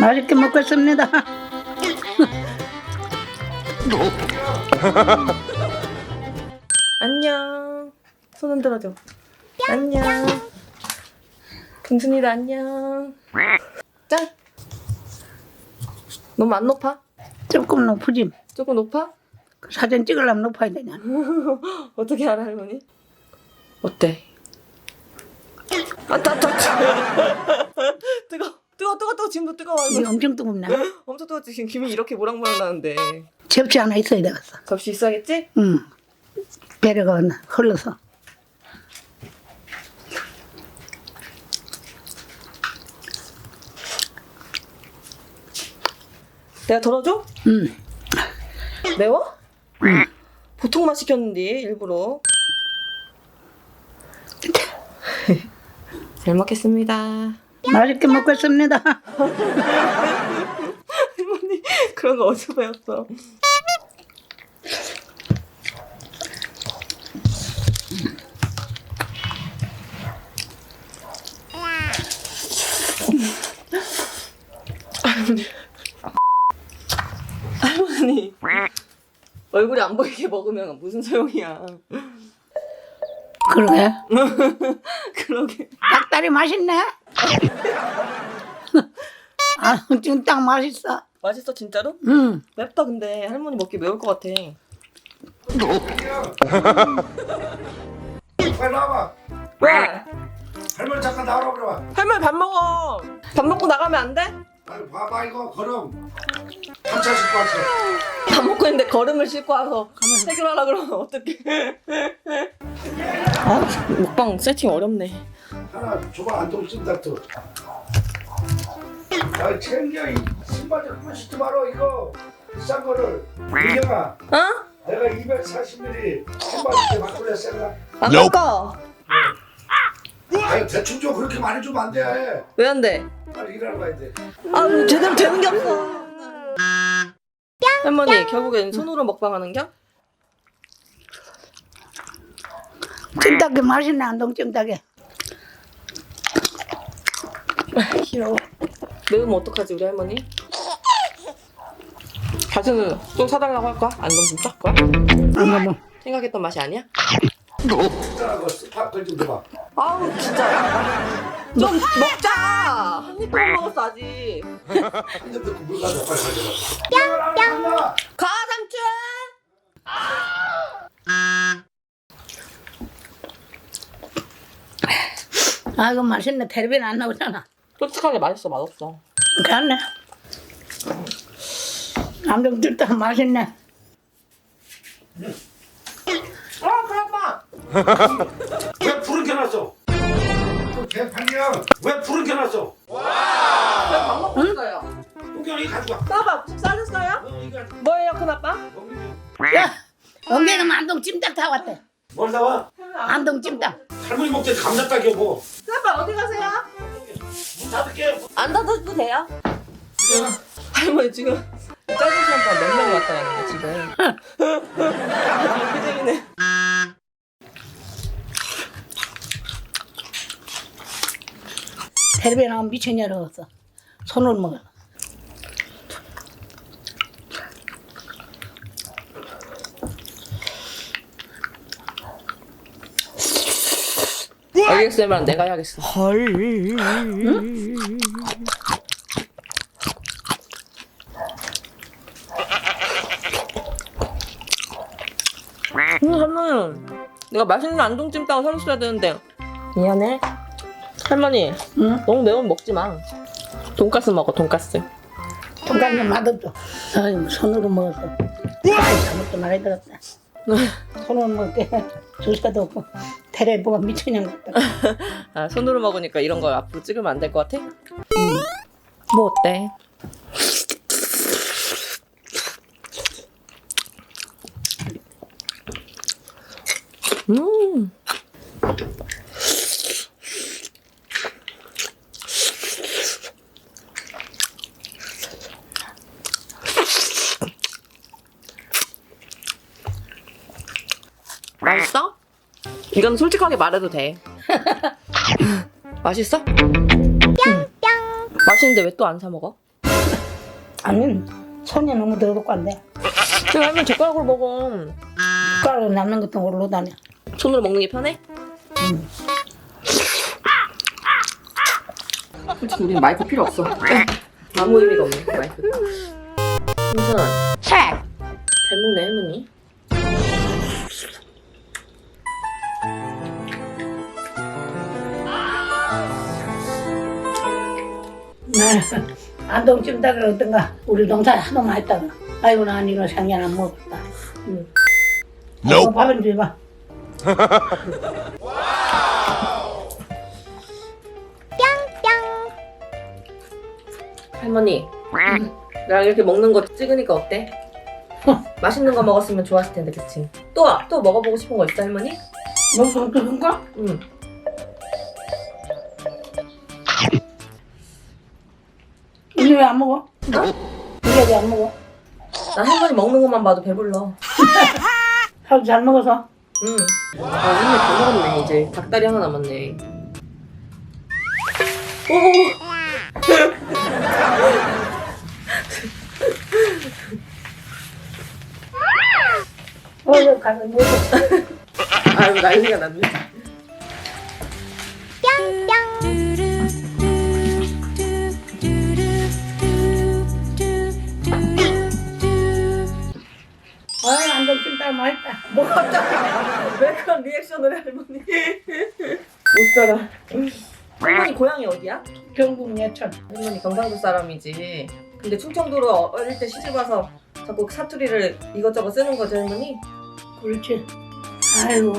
맛있게 먹겠습니다. 안녕. 손 흔들어줘. 안녕. 긍순이도 안녕. 짠. 너무 안 높아? 조금 높으지. 조금 높아? 그 사진 찍으려면 높아야 되냐. 어떻게 알아 할머니? 어때? 아, 따, 따, 뜨거, 뜨거, 뜨거, 뜨거. 이게 엄청 뜨겁나? 엄청 뜨겁지. 지금 김이 이렇게 모락모락 나는데. 접시 하나 있어야 되겠어. 접시 있어야겠지? 응. 배려가 흘러서. 내가 덜어줘? 응. 매워? 보통 맛 시켰는데 일부러. 잘 먹겠습니다. 맛있게 먹겠습니다. 할머니 그런 거 어디서 배웠어? 할머니 얼굴이 안 보이게 먹으면 무슨 소용이야? 그러게. 그러게. 닭다리 맛있네. 아, 지금 딱 맛있어. 맛있어 진짜로? 응. 맵다 근데 할머니 먹기 매울 것 같아. 빨리 나와봐. 왜? 할머니 잠깐 나와라 그래봐. 할머니 밥 먹어. 밥 먹고 나가면 안 돼? 빨리 봐봐 이거 걸음. 한차 싣고 왔어. 밥 먹고 있는데 걸음을 싣고 와서 해결하라 그러면 어떡해. 아, 먹방 세팅 어렵네. 하나 줘봐 안동 찜닭도. 야 챙겨 이 신발 좀 한번 신지 마라 이거 비싼 거를. 민경아 어? 내가 240mm 신발 이렇게 바꾸려 생각. 안 바꿔. 아니 대충 좀 그렇게 많이 주면 안 돼. 왜 안 돼? 빨리 일하러 가야 돼. 아, 뭐 제대로 되는 게 없어. 할머니, 결국엔 손으로 먹방하는 겨? 찜닭이 맛있네, 안동 찜닭이. 귀여워. 매우면 어떡하지, 우리 할머니? 다시는 또 사달라고 할 거야? 안동 진짜 할 거야? 안 먹어. 생각했던 맛이 아니야? 있잖아 스파 걸좀 줘봐. 아우, 진짜. 좀 먹자! 한 입만 먹었어, 아직. 한점 넣고 물 가져 빨리 가져가. 뿅 뿅. 가, 삼촌! 아, 이거 맛있네. 텔레비는 안 나오잖아. 솔직하게 맛있어, 맛없어. 괜찮네. 안동 찜닭 맛있네. 아, 그래봐! 왜 불은 켜놨어? 개판이야. 왜 불은 켜놨어? 밥 먹고 있어요. 동경이 가져가. 싸봐, 싸셨어요? 어, 이거 뭐예요, 큰 아빠? 야, 엉개는 안동 찜닭 다 왔대. 뭘 사와? 안동 찜닭. 할머니 먹때 감자떡 여보. 큰아빠 어디 가세요? 문 닫을게. 안 닫아도 돼요? 할머니 지금 짧은 시간 동안 몇 명이 왔다 갔는데 지금 개재미네 텔레비에 나오면 미쳤냐로 없어. 손으로 먹어. ASMR은 내가 해야겠어. 응 할머니 내가 맛있는 안동찜닭을 사줬어야 되는데. 미안해 할머니 응? 너무 매우면 먹지 마 돈가스 먹어 돈가스 돈가스 맛없어. 아유, 손으로 먹었어. 아이, 잘못도 많이 들었다. 손으로 먹게 주사도 없고 뭐가 미쳤냐 같다. 아, 손으로 먹으니까 이런 거 앞으로 찍으면 안 될 것 같아? 뭐 어때? 음. 맛있어? 이건 솔직하게 말해도 돼. 맛있어? 뿅뿅. 맛있는데 왜 또 안 사 먹어? 아니 손이 너무 더럽고 안 돼. 지금 할머니 젓가락으로 먹어. 숟가락으로 남는 것도 모르고 다녀. 손으로 먹는 게 편해? 솔직히 우리는 마이크 필요 없어. 아무 의미가 없네 마이크. 우선 잘 먹네 할머니. 안동 찜닭을 어떤가 우리 동생 하도 많이 했다가 아이고 난 이거 생년 안 먹었다. 응. 어, 밥은 줘봐. 할머니. 나 이렇게 먹는 거 찍으니까 어때? 맛있는 거 먹었으면 좋았을 텐데 그치? 또 또 먹어보고 싶은 거 있어 할머니? 너무 그런가? 응. 이게 왜 안 먹어? 이게 왜안 먹어? 나 할머니 먹는 것만 봐도 배불러. 하루 잘 먹어서. 응. 아, 할머니 다 먹었네, 이제. 닭다리 하나 남았네. 오! 어, 이거 가서 먹어. 아이고, 난리가 났네. 아이, 맛있다. 뭐 갑자기 왜 그런 리액션을 해, 할머니? 못 살아. 할머니 고향이 어디야? 경북 예천. 할머니 경상도 사람이지. 근데 충청도로 어릴 때 시집 와서 자꾸 사투리를 이것저것 쓰는 거지, 할머니? 그렇지. 아이고,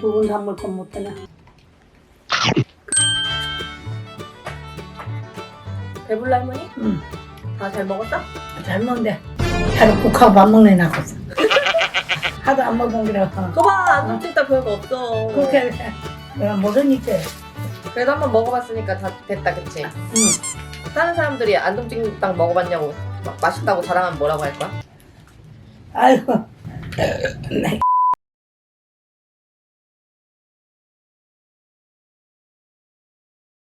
두분 산물 건못 되네. 배불러, 할머니? 응, 다 잘 먹었어? 잘 먹는데. 하루 국하고 밥 먹네, 나갔어. 하도 안 먹은 게라. 거봐, 안동찜닭 별거 없어. 그렇게 해. 내가 모르니까. 그래도 한번 먹어봤으니까 다 됐다, 그치? 응. 다른 사람들이 안동찜닭 먹어봤냐고 막 맛있다고 자랑하면 뭐라고 할 거야? 아이고. 네.